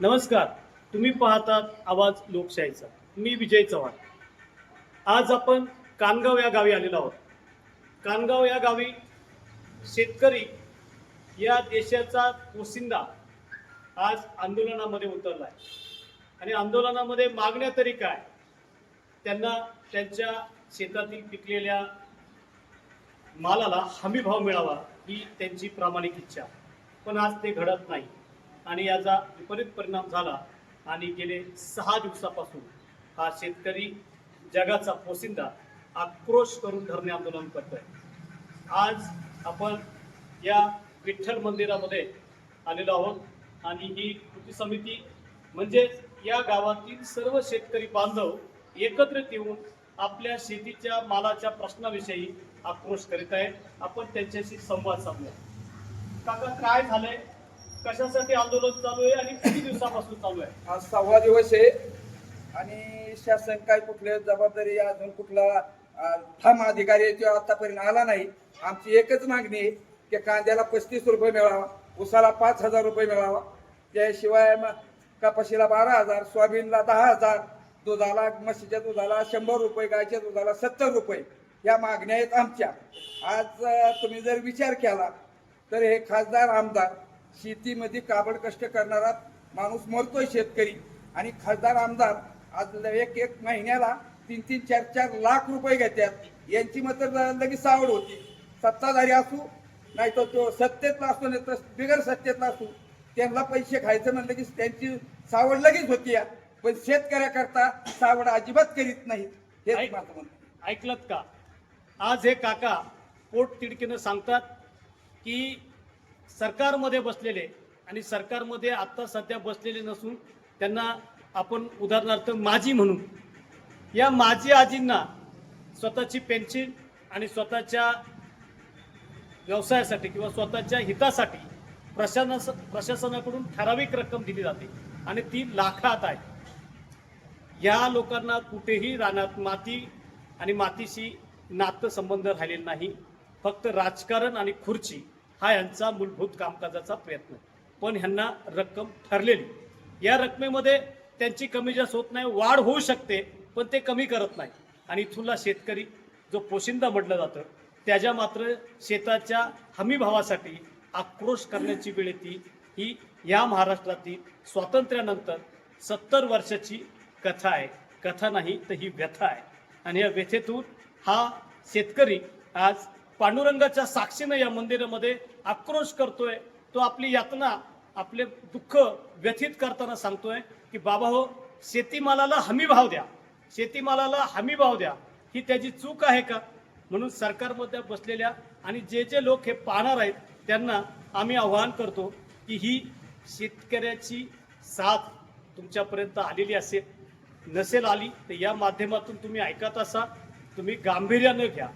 नमस्कार. तुम्ही पाहतात आवाज लोकशाहीचा. मी विजय चव्हाण. आज आपण कानगाव या गावी आलेलो आहोत. कानगाव या गावी शेतकरी या देशाचा पोसिंदा आज आंदोलनामध्ये उतरला आहे आणि आंदोलनामध्ये मागण्या तरी काय? त्यांना त्यांच्या शेतातील पिकलेल्या मालाला हमी भाव मिळावा ही त्यांची प्रामाणिक इच्छा. पण आज ते घडत नाही. आणि याचा विपरीत परिणाम झाला आणि गेले सहा दिवसापासून हा शेतकरी जगाचा पोसिंदा आक्रोश करून धरणे आंदोलन करत आहे आज आपण या विठ्ठल मंदिरामध्ये आलेलो आहोत आणि ही कृती समिती म्हणजे या गावातील सर्व शेतकरी बांधव एकत्रित येऊन आपल्या शेतीच्या मालाच्या प्रश्नाविषयी आक्रोश करीत आहेत. आपण त्यांच्याशी संवाद साधूया. काका काय झालंय? कशासाठी आंदोलन चालू आहे आणि किती दिवसापासून चालू आहे? आज सहावा दिवस आहे आणि शासन काय कुठल्या जबाबदारी अजून कुठला थम अधिकारी आहे तो आतापर्यंत आला नाही. आमची एकच मागणी आहे की कांद्याला पस्तीस रुपये मिळावा उसाला पाच हजार रुपये मिळावा. त्याशिवाय मग कपाशीला बारा हजार सोयाबीनला दहा हजार दुधाला म्हशीच्या दुधाला शंभर रुपये गायच्या दुधाला सत्तर रुपये या मागण्या आहेत आमच्या. आज तुम्ही जर विचार केला तर हे खासदार आमदार शेतीमध्ये काबड कष्ट करणारा माणूस मरतोय शेतकरी. आणि खासदार आमदार आज एक एक महिन्याला तीन तीन चार चार लाख रुपये घेतात यांची मात्र लगेच आवड होती. सत्ताधारी असू नाही तर तो सत्तेतला असतो नाही तर बिगर सत्तेतला असू त्यांना पैसे खायचं म्हणलं की त्यांची सावड लगेच होती या. पण शेतकऱ्याकरता सावड अजिबात करीत नाही म्हणणं ऐकलत का? आज हे काका पोट तिडकीनं सांगतात की सरकारमध्ये बसलेले आणि सरकारमध्ये आत्ता सध्या बसलेले नसून त्यांना आपण उदाहरणार्थ माजी म्हणून या माजी आजींना स्वतःची पेन्शन आणि स्वतःच्या व्यवसायासाठी किंवा स्वतःच्या हितासाठी प्रशासनास प्रशासनाकडून ठराविक रक्कम दिली जाते आणि ती लाखात आहे. या लोकांना कुठेही रानात माती आणि मातीशी नातं संबंध राहिलेला नाही. फक्त राजकारण आणि खुर्ची हा यांचा मूलभूत कामकाजाचा प्रयत्न. पण ह्यांना रक्कम ठरलेली. या रकमेमध्ये त्यांची कमी जास्त होत नाही वाढ होऊ शकते पण ते कमी करत नाही. आणि इथूनला शेतकरी जो पोशिंदा म्हटलं जातं त्याच्या मात्र शेताच्या हमीभावासाठी आक्रोश करण्याची वेळ येते. ही या महाराष्ट्रातील स्वातंत्र्यानंतर सत्तर वर्षाची कथा आहे. कथा नाही तर ही व्यथा आहे. आणि या व्यथेतून हा शेतकरी आज पांडुरंगाच्या साक्षीनं या मंदिरामध्ये आक्रोश करतोय. तो आपली यातना आपले दुःख व्यथित करताना सांगतोय की बाबा हो शेतीमालाला हमी भाव द्या. शेतीमालाला हमी भाव द्या. ही त्याची चूक आहे का? म्हणून सरकारमध्ये बसलेल्या आणि जे जे लोक हे पाहणार आहेत त्यांना आम्ही आवाहन करतो की ही शेतकऱ्याची साथ तुमच्यापर्यंत आलेली असेल नसेल आली तर या माध्यमातून तुम्ही ऐकत असा. तुम्ही गांभीर्यानं घ्या.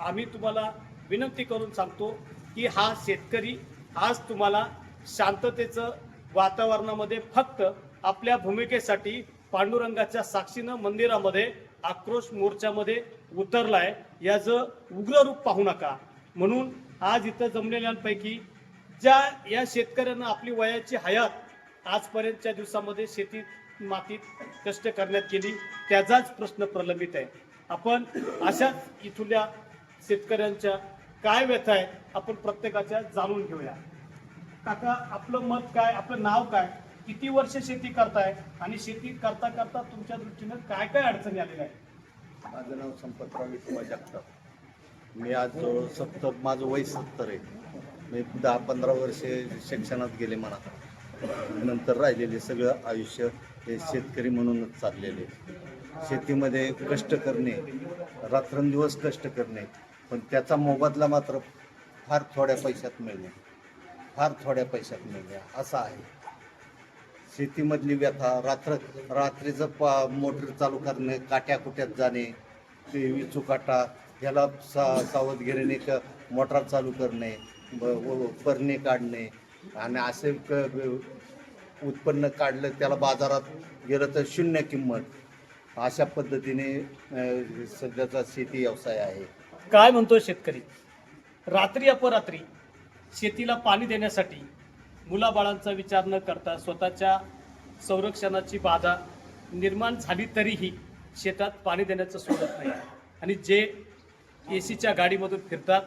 आम्ही तुम्हाला विनंती करून सांगतो की हा शेतकरी आज तुम्हाला शांततेचं वातावरणामध्ये फक्त आपल्या भूमिकेसाठी पांडुरंगाच्या साक्षीनं मंदिरामध्ये आक्रोश मोर्चामध्ये उतरलाय. याचं उग्र रूप पाहू नका. म्हणून आज इथं जमलेल्यांपैकी ज्या या शेतकऱ्यांना आपली वयाची हयात आजपर्यंतच्या दिवसामध्ये शेतीत मातीत कष्ट करण्यात गेली त्याचाच प्रश्न प्रलंबित आहे. आपण अशाच इथल्या शेतकऱ्यांच्या काय व्यथा आहे आपण प्रत्येकाच्या जाणून घेऊया. काका आपलं मत काय आपलं नाव काय किती वर्ष शेती करताय आणि शेती करता करता तुमच्या दृष्टीनं काय काय अडचणी आलेल्या आहेत? माझं नाव संपतराव विठोबा जगताप. मी आज जवळ सत्तर माझं वय सत्तर आहे. मी दहा पंधरा वर्षे शिक्षणात गेले म्हणा नंतर राहिलेले सगळं आयुष्य हे शेतकरी म्हणूनच चाललेले. शेतीमध्ये कष्ट करणे रात्रंदिवस कष्ट करणे पण त्याचा मोबदला मात्र फार थोड्या पैशात मिळणे फार थोड्या पैशात मिळणे असा आहे. शेतीमधली व्यथा रात्र रात्रीचं पा मोटर चालू करणे काट्या कुट्यात जाणे ते विचूकाटा ह्याला सा सावधगिरीने क मोटार चालू करणे ब- परणे काढणे आणि असे क उत्पन्न काढलं त्याला बाजारात गेलं तर शून्य किंमत. अशा पद्धतीने सध्याचा शेती व्यवसाय आहे. काय म्हणतोय शेतकरी? रात्री अपरात्री शेतीला पाणी देण्यासाठी मुलाबाळांचा विचार न करता स्वतःच्या संरक्षणाची बाधा निर्माण झाली तरीही शेतात पाणी देण्याचं सोडत नाही. आणि जे ए सीच्या गाडीमधून फिरतात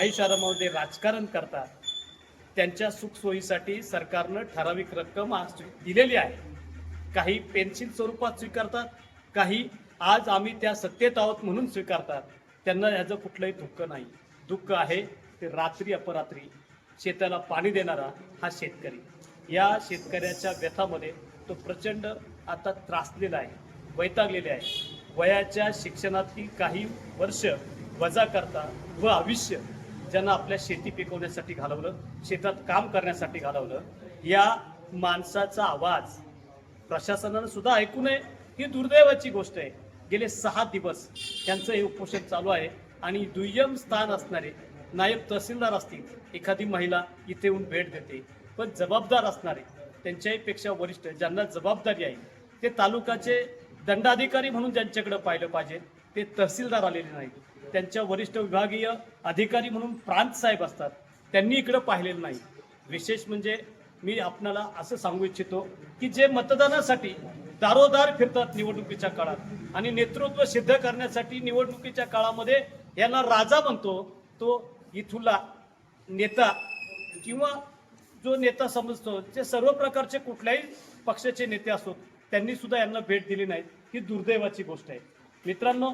आयुष्यामध्ये राजकारण करतात त्यांच्या सुखसोयीसाठी सरकारनं ठराविक रक्कम आज दिलेली आहे. काही पेन्शन स्वरूपात स्वीकारतात काही आज आम्ही त्या सत्तेत आहोत म्हणून स्वीकारतात. त्यांना ह्याचं कुठलंही दुःख नाही. दुःख आहे ते रात्री अपरात्री शेताला पाणी देणारा हा शेतकरी. या शेतकऱ्याच्या व्यथामध्ये तो प्रचंड आता त्रासलेला आहे वैतागलेले आहे. वयाच्या शिक्षणातील काही वर्ष वजा करता व आयुष्य ज्यांना आपल्या शेती पिकवण्यासाठी घालवलं शेतात काम करण्यासाठी घालवलं या माणसाचा आवाज प्रशासनानं सुद्धा ऐकू नये ही दुर्दैवाची गोष्ट आहे. गेले सहा दिवस त्यांचं हे उपोषण चालू आहे आणि दुय्यम स्थान असणारे नायब तहसीलदार असतील एखादी महिला इथे येऊन भेट देते. पण जबाबदार असणारे त्यांच्याहीपेक्षा वरिष्ठ ज्यांना जबाबदारी आहे ते तालुकाचे दंडाधिकारी म्हणून ज्यांच्याकडे पाहिलं पाहिजे ते तहसीलदार आलेले नाहीत. त्यांच्या वरिष्ठ विभागीय अधिकारी म्हणून प्रांत साहेब असतात त्यांनी इकडं पाहिलेलं नाही. विशेष म्हणजे मी आपणाला असं सांगू इच्छितो की जे मतदानासाठी दारोदार फिरतात निवडणुकीच्या काळात. आणि नेतृत्व सिद्ध करण्यासाठी निवडणुकीच्या काळामध्ये यांना राजा म्हणतो तो इथुला नेता किंवा जो नेता समजतो ते सर्व प्रकारचे कुठल्याही पक्षाचे नेते असोत त्यांनी सुद्धा यांना भेट दिली नाही. ही दुर्दैवाची गोष्ट आहे. मित्रांनो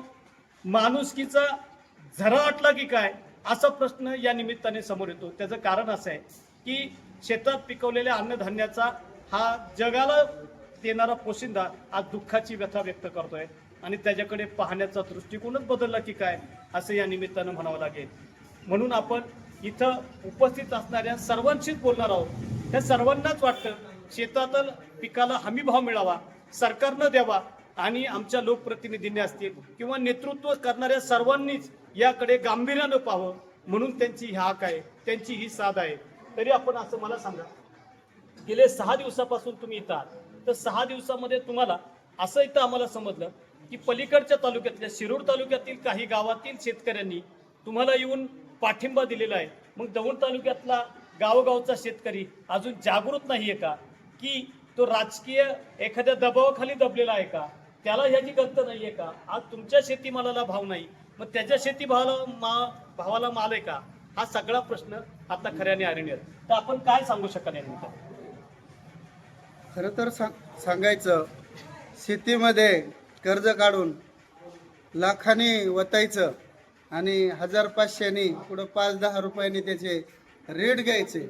माणुसकीचा झरा वाटला की काय असा प्रश्न या निमित्ताने समोर येतो. त्याचं कारण असं आहे की शेतात पिकवलेल्या अन्नधान्याचा हा जगाला देणारा पोशिंदा आज दुःखाची व्यथा व्यक्त करतोय आणि त्याच्याकडे पाहण्याचा दृष्टिकोनच बदलला की काय असं या निमित्तानं म्हणावं लागेल. म्हणून आपण इथं उपस्थित असणाऱ्या सर्वांशीच बोलणार आहोत. त्या सर्वांनाच वाटतं शेतातल पिकाला हमी भाव मिळावा सरकारनं द्यावा आणि आमच्या लोकप्रतिनिधींनी असतील किंवा नेतृत्व करणाऱ्या सर्वांनीच याकडे गांभीर्यानं पाहावं म्हणून त्यांची ही हाक आहे त्यांची ही साध आहे. तरी आपण असं मला सांगा गेले सहा दिवसापासून तुम्ही इथं आहात. तर सहा दिवसामध्ये तुम्हाला असं इथं आम्हाला समजलं की पलीकडच्या तालुक्यातल्या शिरूर तालुक्यातील काही गावातील शेतकऱ्यांनी तुम्हाला येऊन पाठिंबा दिलेला आहे. मग दौंड तालुक्यातला गावोगावचा शेतकरी अजून जागृत नाही आहे का? की तो राजकीय एखाद्या दबावाखाली दबलेला आहे का? त्याला ह्याची गंत नाही आहे का? आज तुमच्या शेतीमालाला भाव नाही. मग त्याच्या शेतीभावाला मा भावाला माल आहे का? हा सगळा प्रश्न आता खऱ्याने आरण्य तर आपण काय सांगू शकाल यानंतर खरं तर सांग सांगायचं शेतीमध्ये कर्ज काढून लाखांनी वतायचं आणि हजार पाचशेनी पुढं पाच दहा रुपयांनी त्याचे रेट घ्यायचे.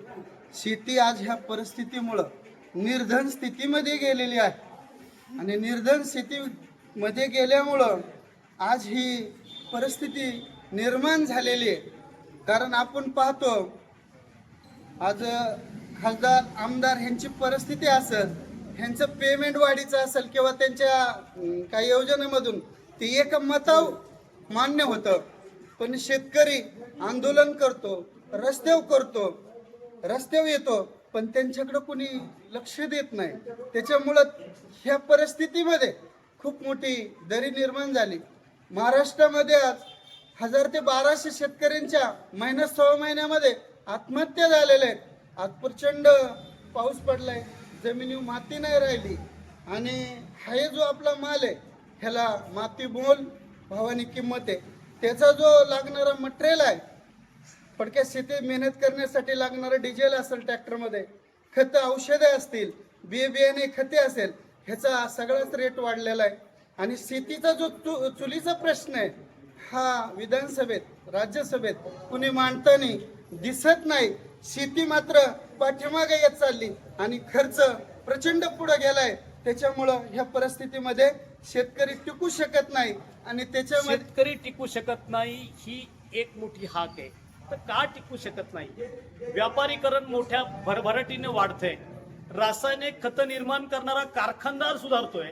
शेती आज ह्या परिस्थितीमुळं निर्धन स्थितीमध्ये गेलेली आहे. आणि निर्धन स्थितीमध्ये गेल्यामुळं आज ही परिस्थिती निर्माण झालेली आहे. कारण आपण पाहतो आज खासदार आमदार ह्यांची परिस्थिती असेल ह्यांचं पेमेंट वाढीचं असेल किंवा त्यांच्या काही योजनेमधून ते एक मताव मान्य होतं. पण शेतकरी आंदोलन करतो रस्त्यावर करतो रस्त्यावर येतो पण त्यांच्याकडं कोणी लक्ष देत नाही. त्याच्यामुळं ह्या परिस्थितीमध्ये खूप मोठी दरी निर्माण झाली. महाराष्ट्रामध्ये आज हजार ते बाराशे शेतकऱ्यांच्या महिन्यात सहा महिन्यामध्ये आत्महत्या झालेल्या आहेत. आज प्रचंड पाऊस पडलाय. जमिनी माती नाही राहिली. आणि हा जो आपला माल आहे ह्याला माती मोल भावानी किंमत आहे. त्याचा जो लागणारा मटेरियल आहे पडक्या शेतीत मेहनत करण्यासाठी लागणारं डिझेल असेल ट्रॅक्टरमध्ये खतं औषधे असतील बिये बियाणे खते असेल ह्याचा सगळाच रेट वाढलेला आहे. आणि शेतीचा जो चु चुलीचा प्रश्न आहे हा विधानसभेत राज्यसभेत कुणी मांडताना दिसत नाही. शेती मात्र पाठीमागे येत चालली आणि खर्च प्रचंड पुढे गेलाय. त्याच्यामुळं ह्या परिस्थितीमध्ये शेतकरी टिकू शकत नाही आणि त्याच्यामध्ये शेतकरी टिकू शकत नाही ही एक मोठी हाक आहे. तर का टिकू शकत नाही? व्यापारीकरण मोठ्या भरभराटीने वाढतंय. रासायनिक खत निर्माण करणारा कारखानदार सुधारतोय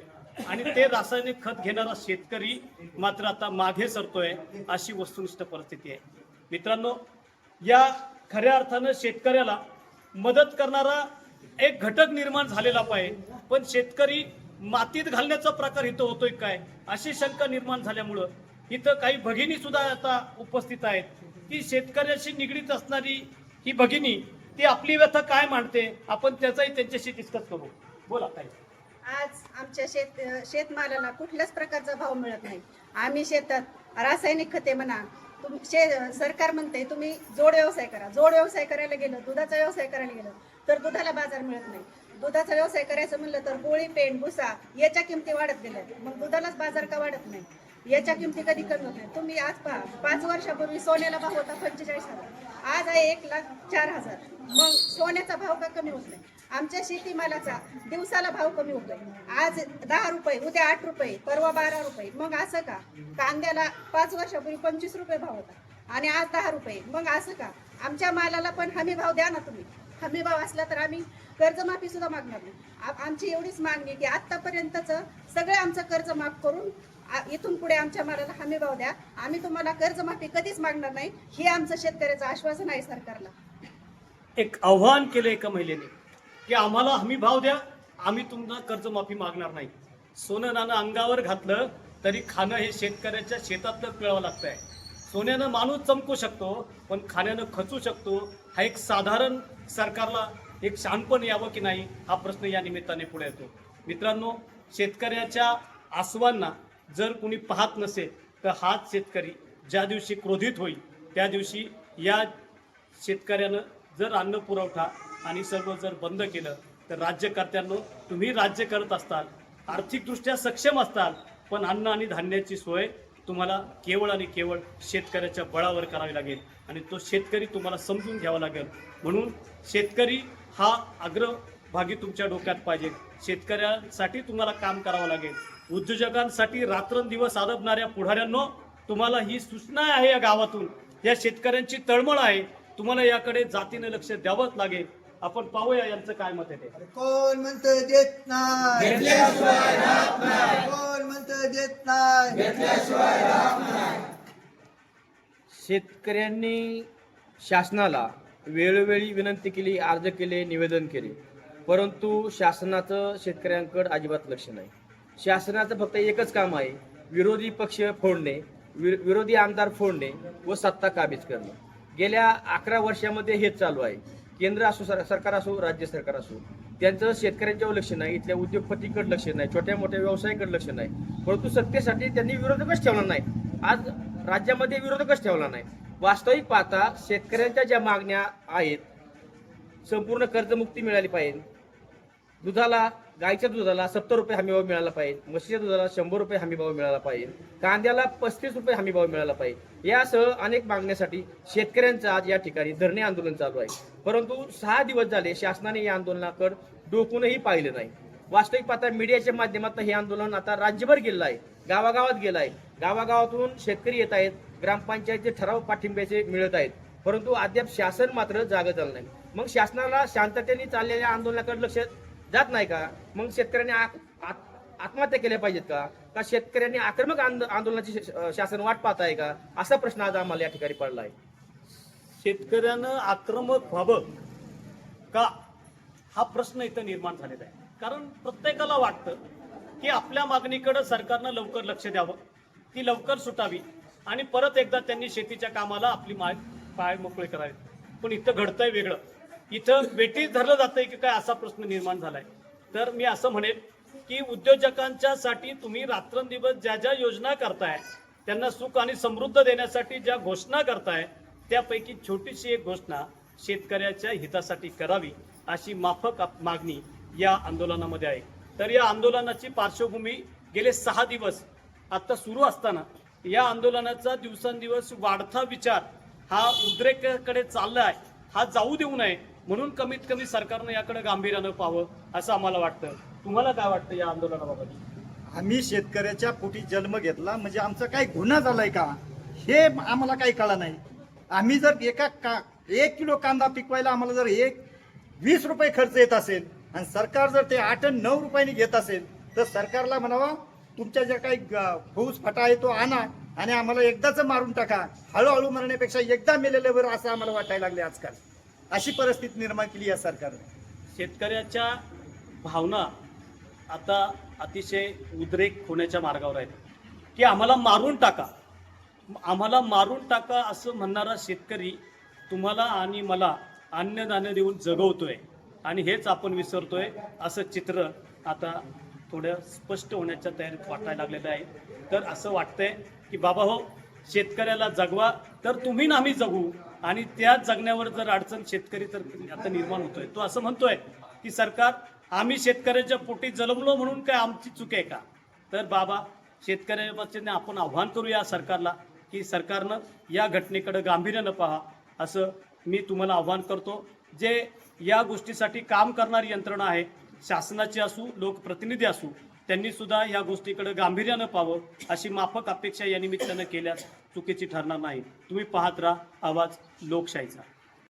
आणि ते रासायनिक खत घेणारा शेतकरी मात्र आता मागे सरतोय अशी वस्तुनिष्ठ परिस्थिती आहे. मित्रांनो या खऱ्या अर्थानं शेतकऱ्याला मदत करणारा एक घटक निर्माण झालेला पाहिजे पण शेतकरी मातीत घालण्याचा प्रकार इथं होतोय काय? अशी शंका निर्माण झाल्यामुळं इथं काही भगिनी सुद्धा आता उपस्थित आहेत. की शेतकऱ्याशी निगडीत असणारी ही भगिनी ती आपली व्यथा काय मांडते? आपण त्याचाही त्यांच्याशी डिस्कस करू. बोला ताई. आज आमच्या शेत शेतमालाला कुठल्याच प्रकारचा भाव मिळत नाही. आम्ही शेतात रासायनिक खते म्हणा तुम शे सरकार म्हणते तुम्ही जोड व्यवसाय करा. जोड व्यवसाय करायला गेलं दुधाचा व्यवसाय करायला गेलं तर दुधाला बाजार मिळत नाही. दुधाचा व्यवसाय करायचं म्हणलं तर गोळी पेंड भुसा याच्या किमती वाढत गेल्या मग दुधालाच बाजार का वाढत नाही? याच्या किमती कधी कमी होत नाही तुम्ही आज पहा पाच वर्षापूर्वी सोन्याला भाव होता पंचेचाळीस हजार. आज आहे एक लाख चार हजार. मग सोन्याचा भाव का कमी होत नाही? आमच्या शेतीमालाचा दिवसाला भाव कमी होतोय. आज दहा रुपये उद्या आठ रुपये परवा बारा रुपये. मग असं का? कांद्याला पाच वर्षापूर्वी पंचवीस रुपये भाव होता. आणि आज दहा रुपये. मग असं का? आमच्या मालाला पण हमी भाव द्या ना तुम्ही. हमी भाव असला तर आम्ही कर्जमाफी सुद्धा मागणार नाही. आमची एवढीच मागणी की आतापर्यंतच सगळं आमचं कर्ज माफ करून इथून पुढे आमच्या मालाला हमी भाव द्या. आम्ही तुम्हाला कर्जमाफी कधीच मागणार नाही. हे आमचं शेतकऱ्याचं आश्वासन आहे सरकारला. एक आव्हान केलं एका महिलेने. की आम्हाला हमी भाव द्या आम्ही तुम्हाला कर्जमाफी मागणार नाही. सोनं नाणं अंगावर घातलं तरी खाणं हे शेतकऱ्याच्या शेतातलं पिळावं लागतं आहे सोन्यानं माणूस चमकू शकतो पण खाण्यानं खचू शकतो. हा एक साधारण सरकारला एक शानपण यावं की नाही हा प्रश्न या निमित्ताने पुढे येतो. मित्रांनो शेतकऱ्याच्या आसवांना जर कुणी पाहत नसेल तर हाच शेतकरी ज्या दिवशी क्रोधित होईल त्या दिवशी या शेतकऱ्यानं जर अन्न पुरवठा आणि सर्व जर बंद केलं तर राज्यकर्त्यांनो तुम्ही राज्य करत असताल आर्थिकदृष्ट्या सक्षम असताल पण अन्न आणि धान्याची सोय तुम्हाला केवळ आणि केवळ शेतकऱ्याच्या बळावर करावी लागेल. आणि तो शेतकरी तुम्हाला समजून घ्यावा लागेल. म्हणून शेतकरी हा अग्रभागी तुमच्या डोक्यात पाहिजे. शेतकऱ्यांसाठी तुम्हाला काम करावं लागेल. उद्योजकांसाठी रात्रंदिवस आदबणाऱ्या पुढाऱ्यांनो तुम्हाला ही सूचना आहे या गावातून. या शेतकऱ्यांची तळमळ आहे. तुम्हाला याकडे जातीने लक्ष द्यावंच लागेल. आपण पाहूया यांचं काय मत आहे ते. कोण म्हणत देत नाही? कोण म्हणत देत नाही? शेतकऱ्यांनी शासनाला वेळोवेळी विनंती केली अर्ज केले निवेदन केले. परंतु शासनाचं शेतकऱ्यांकडे अजिबात लक्ष नाही. शासनाचं फक्त एकच काम आहे विरोधी पक्ष फोडणे वि- विरोधी आमदार फोडणे व सत्ता काबीज करणं. गेल्या अकरा वर्षामध्ये हेच चालू आहे. केंद्र असो सर- सरकार असो राज्य सरकार असो त्यांचं शेतकऱ्यांच्यावर लक्ष नाही इथल्या उद्योगपतीकडे लक्ष नाही छोट्या मोठ्या व्यवसायाकडे लक्ष नाही. परंतु सत्तेसाठी त्यांनी विरोधकच ठेवला नाही. आज राज्यामध्ये विरोधकच ठेवला नाही. वास्तविक पाहता शेतकऱ्यांच्या ज्या मागण्या आहेत संपूर्ण कर्जमुक्ती मिळाली पाहिजे. दुधाला गायच्या दुधाला सत्तर रुपये हमीभाव मिळाला पाहिजे. म्हशीच्या दुधाला शंभर रुपये हमीभाव मिळाला पाहिजे. कांद्याला पस्तीस रुपये हमीभाव मिळाला पाहिजे. यासह अनेक मागण्यासाठी शेतकऱ्यांचं आज या ठिकाणी धरणे आंदोलन चालू आहे. परंतु सहा दिवस झाले शासनाने या आंदोलनाकडे डोकूनही पाहिलं नाही. वास्तविक पाहता मीडियाच्या माध्यमातून हे आंदोलन आता राज्यभर गेलं आहे. गावागावात गेलं आहे. गावागावातून शेतकरी येत आहेत. ग्रामपंचायतचे ठराव पाठिंब्याचे मिळत आहेत. परंतु अद्याप शासन मात्र जागं झालं नाही. मग शासनाला शांततेने चाललेल्या आंदोलनाकडे लक्ष जात नाही का? मग शेतकऱ्यांनी आत्महत्या केल्या पाहिजेत का? का शेतकऱ्यांनी आक्रमक आंदोलनाची शासन वाट पाहत आहे का? असा प्रश्न आज आम्हाला या ठिकाणी पडला आहे शेतकऱ्यानं आक्रमक व्हावं का? हा प्रश्न इथं निर्माण झालेला आहे. कारण प्रत्येकाला वाटतं की आपल्या मागणीकडे सरकारनं लवकर लक्ष द्यावं ती लवकर सुटावी आणि परत एकदा त्यांनी शेतीच्या कामाला आपली माय पाय मोकळे करावे पण इथं घडतंय वेगळं. इथं बेटीच धरलं जातंय की काय असा प्रश्न निर्माण झालाय. तर मी असं म्हणेन की उद्योजकांच्या साठी तुम्ही रात्रंदिवस ज्या ज्या योजना करताय त्यांना सुख आणि समृद्ध देण्यासाठी ज्या घोषणा करताय त्यापैकी छोटीशी एक घोषणा शेतकऱ्याच्या हितासाठी करावी अशी माफक मागणी या आंदोलनामध्ये आहे. तर या आंदोलनाची पार्श्वभूमी गेले सहा दिवस आत्ता सुरू असताना या आंदोलनाचा दिवसांदिवस वाढता विचार हा उद्रेकाकडे चालला आहे हा जाऊ देऊ नये म्हणून कमीत कमी सरकारनं याकडे गांभीर्यानं पाहावं असं आम्हाला वाटतं. तुम्हाला काय वाटतं या आंदोलनाबाबत? आम्ही शेतकऱ्याच्या पोटी जन्म घेतला म्हणजे आमचा काही गुन्हा झालाय का? हे आम्हाला काही कळलं नाही. आम्ही जर एका का एक किलो कांदा पिकवायला आम्हाला जर एक वीस रुपये खर्च येत असेल आणि सरकार जर ते आठ नऊ रुपयांनी घेत असेल तर सरकारला म्हणावा तुमच्या ज्या काही फौज फटा आहे तो आणा आणि आम्हाला एकदाच मारून टाका. हळूहळू मरण्यापेक्षा एकदा मेलेल्यावर असं आम्हाला वाटायला लागले आजकाल. अशी परिस्थिती निर्माण केली या सरकारने. शेतकऱ्याच्या भावना आता अतिशय उद्रेक होण्याच्या मार्गावर आहेत. की आम्हाला मारून टाका. आम्हाला मारून टाका असं म्हणणारा शेतकरी तुम्हाला आणि मला अन्नदान्य देऊन जगवतोय आणि हेच आपण विसरतोय असं चित्र आता थोडं स्पष्ट होण्याच्या तयारीत वाटायला लागलेलं आहे. तर असं वाटतंय की बाबा हो शेतकऱ्याला जगवा तर तुम्ही ना आम्ही जगू. आणि त्या जगण्यावर जर अडचण शेतकरी तर आता निर्माण होतोय. तो असं म्हणतोय की सरकार आम्ही शेतकऱ्याच्या पोटी जन्मलो म्हणून काय आमची चूक आहे का? तर बाबा शेतकऱ्याच्या आपण आव्हान करूया सरकारला की सरकारनं या घटनेकडं गांभीर्यानं पहा. असं मी तुम्हाला आव्हान करतो. जे या गोष्टीसाठी काम करणारी यंत्रणा आहे शासनाची असू लोकप्रतिनिधी असू त्यांनी सुद्धा या गोष्टीकडे गांभीर्यानं पाहावं अशी माफक अपेक्षा या निमित्तानं केल्यास चुकीची ठरणार नाही. तुम्ही पाहत राहा आवाज लोकशाहीचा.